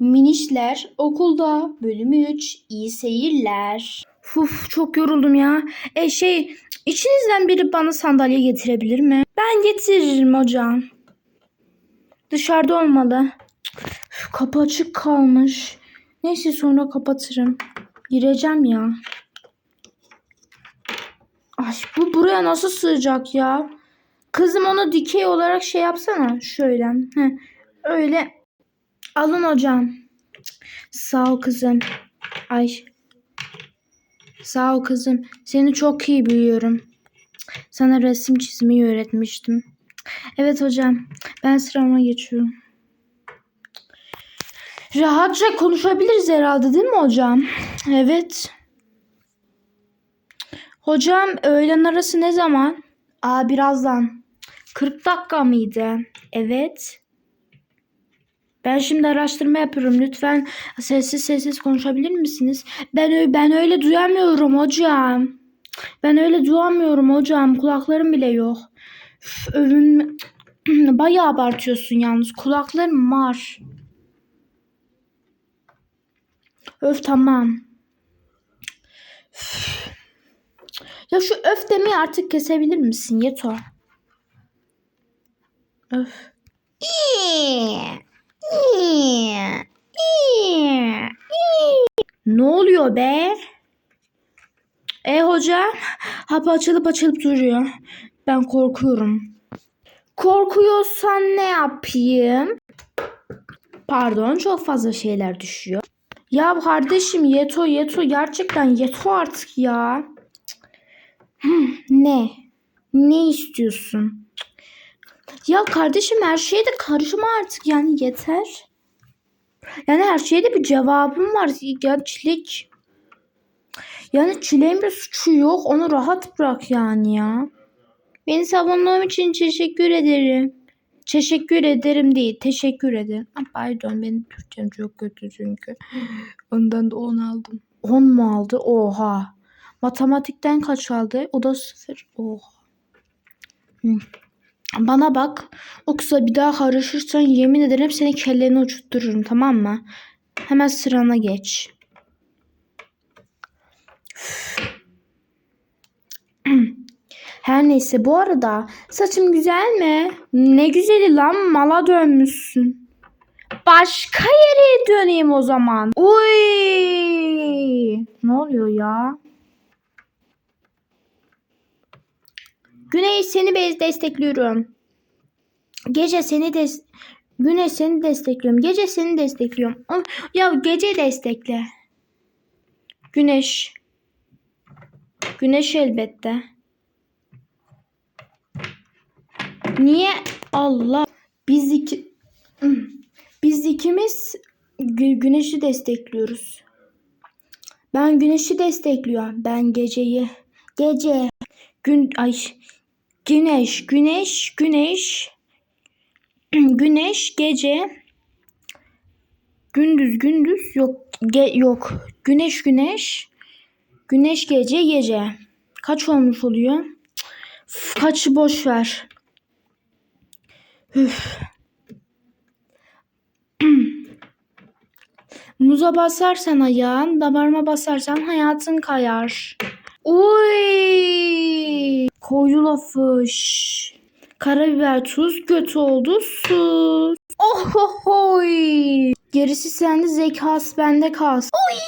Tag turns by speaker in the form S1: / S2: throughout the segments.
S1: Minişler okulda bölüm 3 iyi seyirler. Uf çok yoruldum ya. E şey içinizden biri bana sandalye getirebilir mi? Ben getiririm hocam. Dışarıda olmalı. Üf, kapı açık kalmış. Neyse sonra kapatırım. Gireceğim ya. Ay bu buraya nasıl sığacak ya? Kızım onu dikey olarak şey yapsana. Şöyle. Heh, öyle. Alın hocam. Sağ ol kızım. Ay. Sağ ol kızım. Seni çok iyi biliyorum. Sana resim çizmeyi öğretmiştim. Evet hocam. Ben sırama geçiyorum. Rahatça konuşabiliriz herhalde değil mi hocam? Evet. Hocam öğlen arası ne zaman? Aa birazdan. 40 dakika mıydı? Evet. Ben şimdi araştırma yapıyorum. Lütfen sessiz sessiz konuşabilir misiniz? Ben ben öyle duyamıyorum hocam. Ben öyle duyamıyorum hocam. Kulaklarım bile yok. Üf, övünme. Bayağı abartıyorsun yalnız. Kulaklarım var. Öf tamam. Üf. Ya şu öf demeyi artık kesebilir misin Yeto? Öf. Ne oluyor be? E hocam, hap açılıp açılıp duruyor. Ben korkuyorum. Korkuyorsan ne yapayım? Pardon, çok fazla şeyler düşüyor. Ya kardeşim Yeto Yeto gerçekten Yeto artık ya. Hmm, ne? Ne istiyorsun? Ya kardeşim her şeye de karışma artık yani yeter. Yani her şeyde bir cevabım var. Ya. Yani çileğin bir suçu yok. Onu rahat bırak yani ya. Beni savunduğum için teşekkür ederim. Teşekkür ederim değil. Teşekkür ederim. Ah, pardon benim Türkçem çok kötü çünkü. Ondan da 10 aldım. 10 mu aldı? Oha. Matematikten kaç aldı? O da 0. Oha. Hı. Bana bak. O kıza bir daha karışırsan yemin ederim seni kelleni uçuttururum tamam mı? Hemen sırana geç. Her neyse bu arada saçım güzel mi? Ne güzeli lan mala dönmüşsün. Başka yere döneyim o zaman. Uy! Ne oluyor ya? Güney seni bez destekliyorum. Gece seni des Güneş seni destekliyorum. Gece seni destekliyorum. Ya gece destekle. Güneş. Güneş elbette. Niye? Allah. Biz iki biz ikimiz gü- güneşi destekliyoruz. Ben güneşi destekliyorum. Ben geceyi. Gece. Gün ay güneş, güneş, güneş. Güneş gece. Gündüz gündüz yok ge- yok. Güneş güneş. Güneş gece gece. Kaç olmuş oluyor? Üf, kaçı boş ver. Üf. Muza basarsan ayağın, damarıma basarsan hayatın kayar. Uy! Koyu lafış. Karabiber tuz kötü oldu sus. Ohohoy. Gerisi sende zekası bende kalsın. Uy.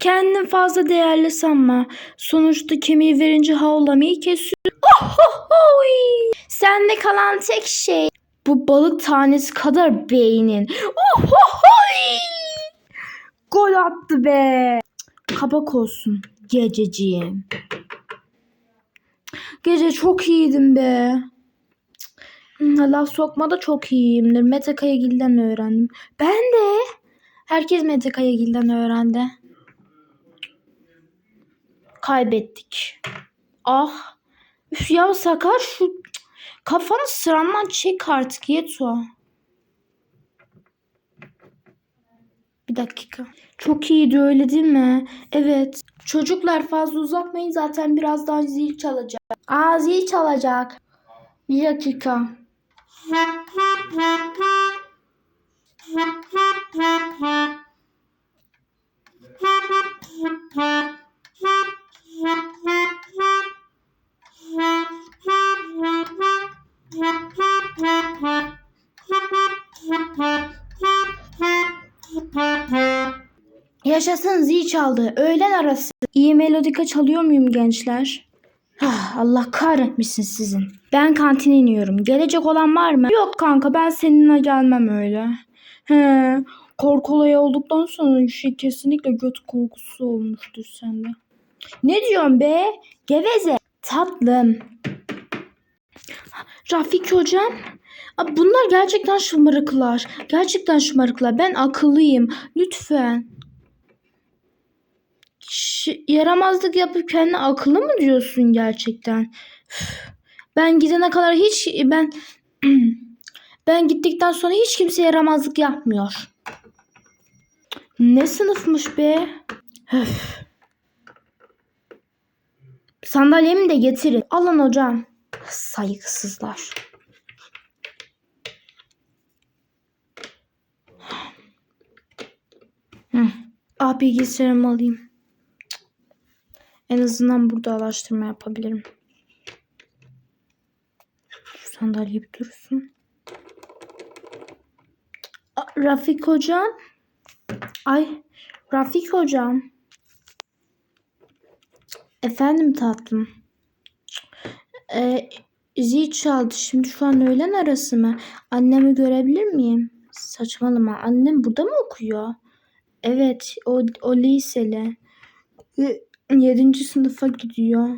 S1: Kendini fazla değerli sanma. Sonuçta kemiği verince havlamayı kesiyor. Ohohoy. Sende kalan tek şey bu balık tanesi kadar beynin. Ohohoy. Gol attı be. Kabak olsun gececiğim. Gece çok iyiydim be. Hmm, Laf sokmada çok iyiyimdir. Mete Kayagil'den öğrendim. Ben de. Herkes Mete Kayagil'den öğrendi. Kaybettik. Ah. Üf ya Sakar şu kafanı sırandan çek artık Yeto. Bir dakika. Çok iyiydi öyle değil mi? Evet. Çocuklar fazla uzatmayın zaten birazdan zil çalacak. Aa zil çalacak. Bir dakika. Yaşasın zil çaldı. Öğlen arası. İyi melodika çalıyor muyum gençler? Ah, Allah kahretmişsin sizin. Ben kantine iniyorum. Gelecek olan var mı? Yok kanka ben seninle gelmem öyle. He, korku olayı olduktan sonra şey kesinlikle göt korkusu olmuştu sende. Ne diyorsun be? Geveze. Tatlım. Rafik hocam. Bunlar gerçekten şımarıklar. Gerçekten şımarıklar. Ben akıllıyım. Lütfen. Yaramazlık yapıp kendine akıllı mı diyorsun gerçekten? Ben gidene kadar hiç ben ben gittikten sonra hiç kimse yaramazlık yapmıyor. Ne sınıfmış be? Öf. Sandalyemi de getirin. Alın hocam. Saygısızlar. Hı. Ah bilgisayarımı alayım. En azından burada araştırma yapabilirim. Şu sandalye bir dursun. Rafik hocam. Ay Rafik hocam. Efendim tatlım. Ee, zil çaldı. Şimdi şu an öğlen arası mı? Annemi görebilir miyim? Saçmalama. Annem burada mı okuyor? Evet. O, o liseli. Ee, Yedinci sınıfa gidiyor.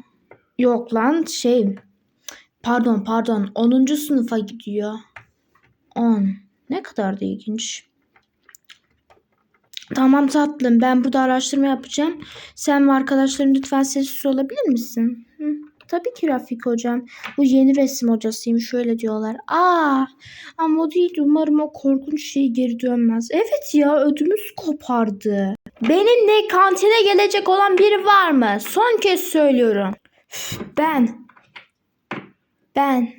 S1: Yok lan şey. Pardon pardon. Onuncu sınıfa gidiyor. On. Ne kadar da ilginç. Tamam tatlım. Ben burada araştırma yapacağım. Sen ve arkadaşların lütfen sessiz olabilir misin? Hı, tabii ki Rafik hocam. Bu yeni resim hocasıymış. Şöyle diyorlar. Aa, ama o değil. Umarım o korkunç şey geri dönmez. Evet ya ödümüz kopardı. Benimle kantine gelecek olan biri var mı? Son kez söylüyorum. Ben. Ben.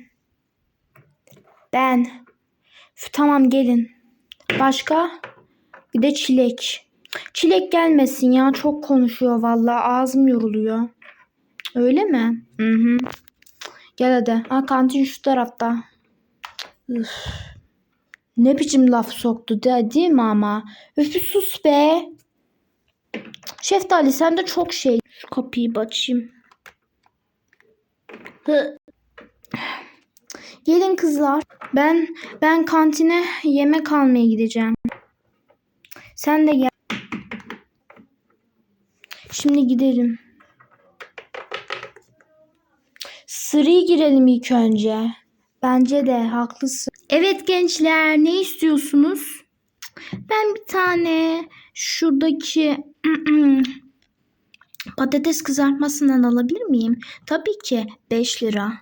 S1: Ben. Tamam gelin. Başka? Bir de çilek. Çilek gelmesin ya. Çok konuşuyor vallahi. Ağzım yoruluyor. Öyle mi? Hı hı. Gel hadi. Ha kantin şu tarafta. Üf. Ne biçim laf soktu de, değil mi ama? Üf sus be. Şeftali sen de çok şey. Şu kapıyı açayım. Hı. Gelin kızlar. Ben ben kantine yemek almaya gideceğim. Sen de gel. Şimdi gidelim. Sıraya girelim ilk önce. Bence de haklısın. Evet gençler ne istiyorsunuz? Ben bir tane şuradaki patates kızartmasından alabilir miyim? Tabii ki 5 lira.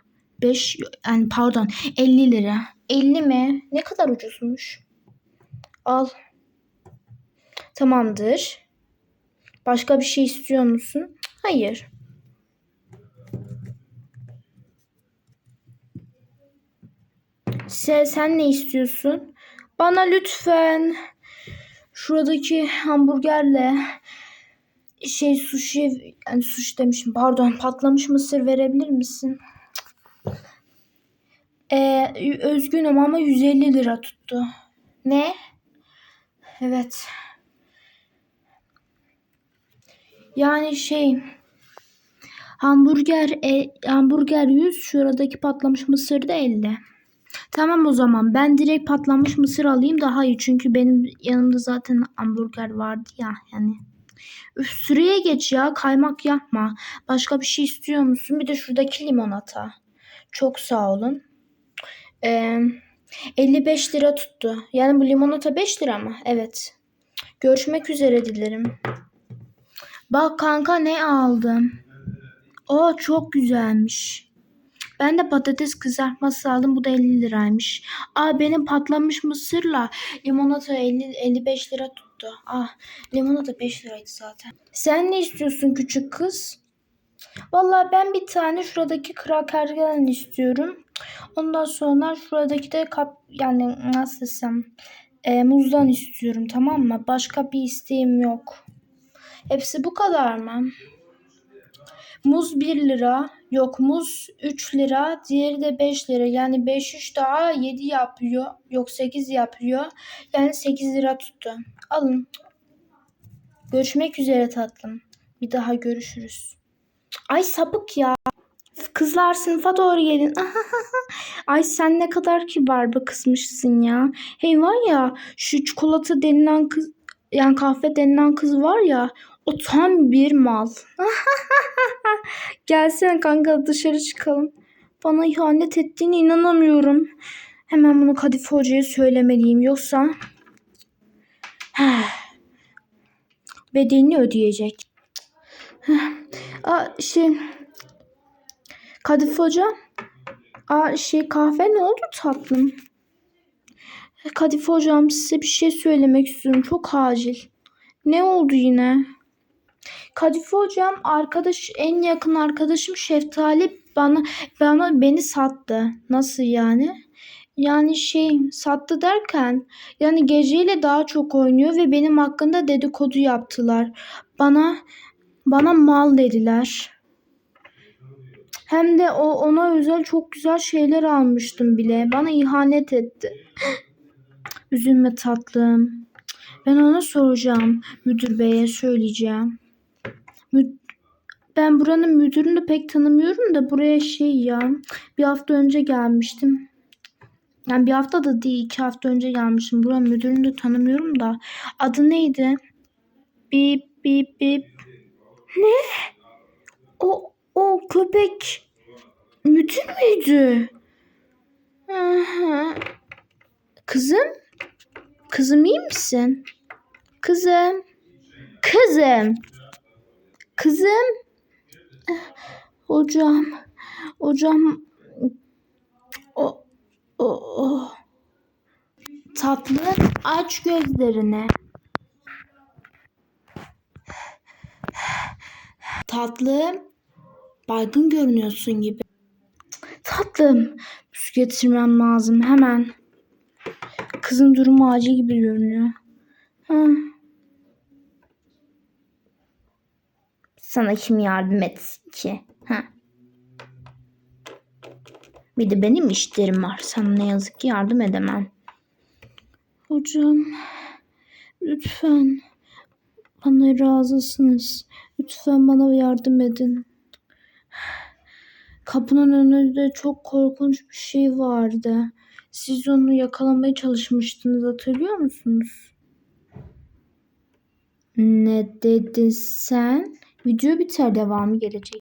S1: 5 yani pardon 50 lira. 50 mi? Ne kadar ucuzmuş. Al. Tamamdır. Başka bir şey istiyor musun? Hayır. Sen, sen ne istiyorsun? Bana lütfen şuradaki hamburgerle şey sushi yani sushi demişim pardon patlamış mısır verebilir misin? Ee, özgünüm ama 150 lira tuttu. Ne? Evet. Yani şey hamburger e, hamburger 100 şuradaki patlamış mısır da 50. Tamam o zaman ben direkt patlamış mısır alayım daha iyi çünkü benim yanımda zaten hamburger vardı ya yani. Üf süreye geç ya kaymak yapma. Başka bir şey istiyor musun? Bir de şuradaki limonata. Çok sağ olun. Ee, 55 lira tuttu. Yani bu limonata 5 lira mı? Evet. Görüşmek üzere dilerim. Bak kanka ne aldım. O çok güzelmiş. Ben de patates kızartması aldım. Bu da 50 liraymış. Aa benim patlamış mısırla limonata 50 55 lira tuttu. Ah limonata 5 liraydı zaten. Sen ne istiyorsun küçük kız? Vallahi ben bir tane şuradaki krakerden istiyorum. Ondan sonra şuradaki de kap yani nasıl desem e, muzdan istiyorum tamam mı? Başka bir isteğim yok. Hepsi bu kadar mı? Muz 1 lira. Yok muz 3 lira. Diğeri de 5 lira. Yani 5 3 daha 7 yapıyor. Yok 8 yapıyor. Yani 8 lira tuttu. Alın. Görüşmek üzere tatlım. Bir daha görüşürüz. Ay sapık ya. Kızlar sınıfa doğru gelin. Ay sen ne kadar kibar bir kızmışsın ya. Hey var ya şu çikolata denilen kız yani kahve denilen kız var ya o tam bir mal. Gelsene kanka dışarı çıkalım. Bana ihanet ettiğine inanamıyorum. Hemen bunu Kadife Hoca'ya söylemeliyim. Yoksa bedelini ödeyecek. Aa, şey Kadife Hoca Aa, şey kahve ne oldu tatlım? Kadife Hocam size bir şey söylemek istiyorum. Çok acil. Ne oldu yine? Kadife Hocam arkadaş en yakın arkadaşım Şeftali bana bana beni sattı. Nasıl yani? Yani şey sattı derken yani geceyle daha çok oynuyor ve benim hakkında dedikodu yaptılar. Bana bana mal dediler. Hem de o ona özel çok güzel şeyler almıştım bile. Bana ihanet etti. Üzülme tatlım. Ben ona soracağım. Müdür beye söyleyeceğim. Ben buranın müdürünü pek tanımıyorum da buraya şey ya bir hafta önce gelmiştim. Yani bir hafta da değil iki hafta önce gelmişim. Buranın müdürünü de tanımıyorum da. Adı neydi? Bip bip bip. Ne? O, o köpek müdür müydü? Aha. Kızım? Kızım iyi misin? Kızım. Kızım. Kızım. Hocam. Hocam. O, o, o. Tatlı aç gözlerini. Tatlım. Baygın görünüyorsun gibi. Tatlım. Su getirmem lazım hemen. Kızın durumu acil gibi görünüyor. Ha. Sana kim yardım etsin ki? Ha. Bir de benim işlerim var. Sana ne yazık ki yardım edemem. Hocam lütfen bana razısınız. Lütfen bana yardım edin. Kapının önünde çok korkunç bir şey vardı. Siz onu yakalamaya çalışmıştınız hatırlıyor musunuz? Ne dedin sen? Video biter devamı gelecek.